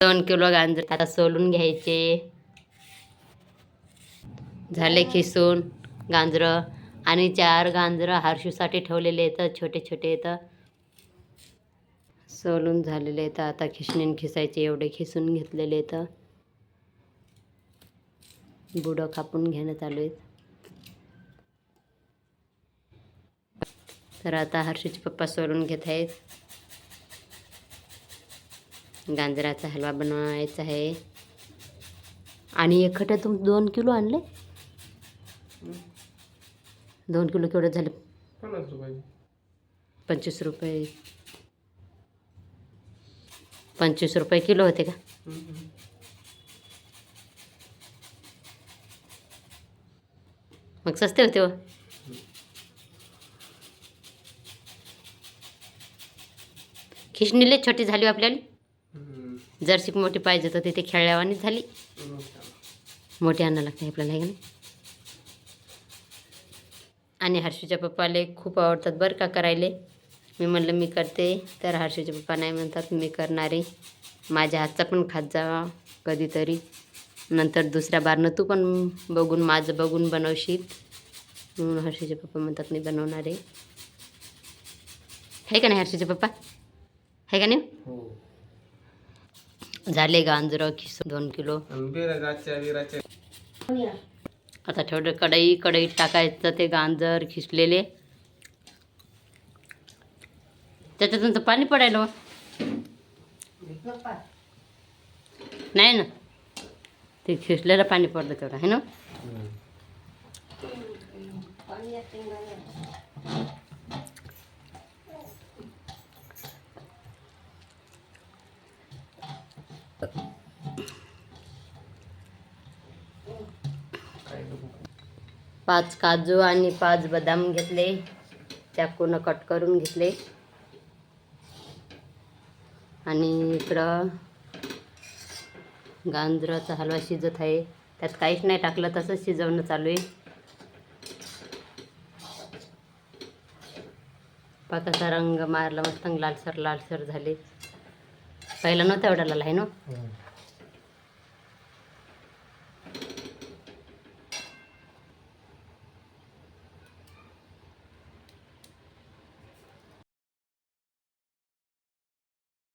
दोन किलो गांजर आता सोलून घ्यायचे. झाले खिसून गांजरं. आणि चार गांजरं हारशूसाठी ठेवलेले आहेत छोटे छोटे तर सोलून झालेले आहेत आता खिसणीन खिसायचे एवढे खिसून घेतलेले आहेत. बुडं कापून घेणं चालू आहेत. तर आता हर्षूचे पप्पा सोलून घेत आहेत. गाजराचा हलवा बनवायचा आहे. आणि एकटं तुम दोन किलो आणले? दोन किलो केवढे झाले? पन्नास रुपये. पंचवीस रुपये. पंचवीस रुपये किलो होते का? मग सस्ते होते हो. खिशणीले छोटी झाली हो आपल्याला. जर्सी मोठी पाहिजे तर तिथे खेळल्यावानीच झाली. मोठी आणायला लागते आपल्याला आहे का नाही? आणि हर्षूच्या पप्पाले खूप आवडतात बरं का करायले. मी म्हणलं मी करते. तर हर्षूचे पप्पा नाही म्हणतात मी करणारे. माझ्या हातचा पण खात जावा कधीतरी. नंतर दुसऱ्या बारनं तू पण बघून माझं बघून बनवशील. म्हणून हर्षूचे पप्पा म्हणतात मी बनवणारे. आहे का नाही हर्षूचे पप्पा? आहे का नाही? हो. झाले गांजर खिसून दोन किलो. आता थोडं कढई कढईत टाकायचं ते गांजर खिसलेले. त्याच्यातून तर पाणी पडायला नाही ना? ते खिसलेलं पाणी पडलं तेवढं आहे ना? पाच काजू आणि पाच बदाम घेतले. चाकूनं कट करून घेतले. आणि इकडं गांजराचा हलवा शिजत आहे. त्यात काहीच नाही टाकलं तसंच शिजवणं चालू आहे. पाकाचा रंग मारला मस्त लालसर लालसर झाले. पहिला नव्हता एवढा लाल आहे ना?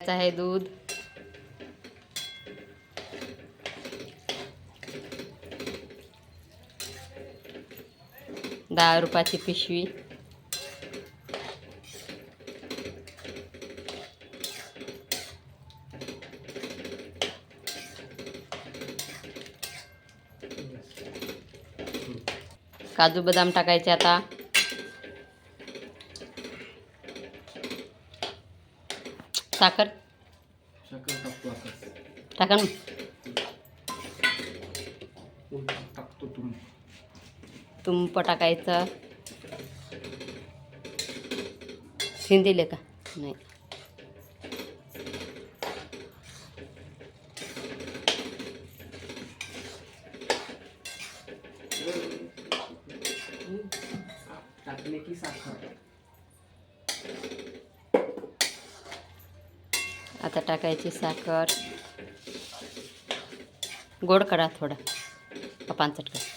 आहे दूध. दहा रुपयाची पिशवी. काजू बदाम टाकायचे आता. साखर? टाका ना. तुंप टाकायचं. शिंदिले का? नाही. टाकले की साखर आता टाकायची साखर. गोड करा थोडा. का पानचट करा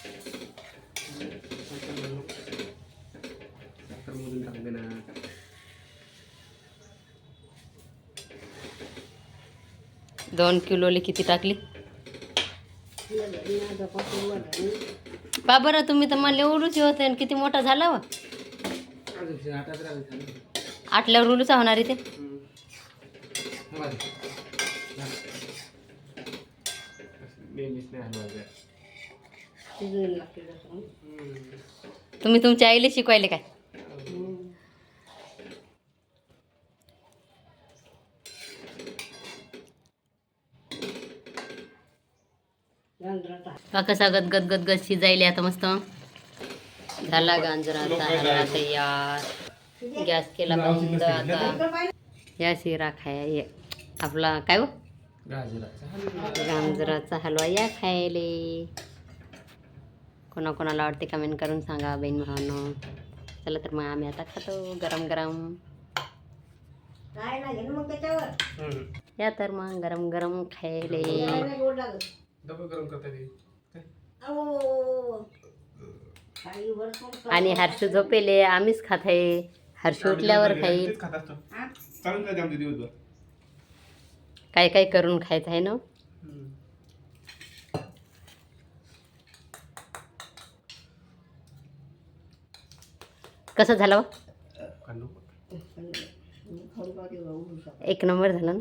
दोन किलोले किती टाकली? पा बरं तुम्ही तर मला एवढूच होते आणि किती मोठा झाला व. आटल्यावर उलूचा होणार इथे तुम्ही तुमच्या आईला शिकवायले काय? का कसा गदगद गदगद शिजायले आता मस्त. झाला गांजर आता हलवा तयार. गॅस केला बंद आता. या शिरा खाया ये. आपला काय हो? गाजराचा हलवा. या खायले. कोणाकोणाला आवडते कमेंट करून सांगा बहीण भावानं. चला तर मग आम्ही आता खातो गरम गरम. या तर मग गरम गरम खायले. गरम आणि हर्षू झोपेले आम्हीच खात आहे. हर्षू उठल्यावर खाईल. हा? काय काय करून खायचं आहे ना. कसं झालं? एक नंबर झाला ना?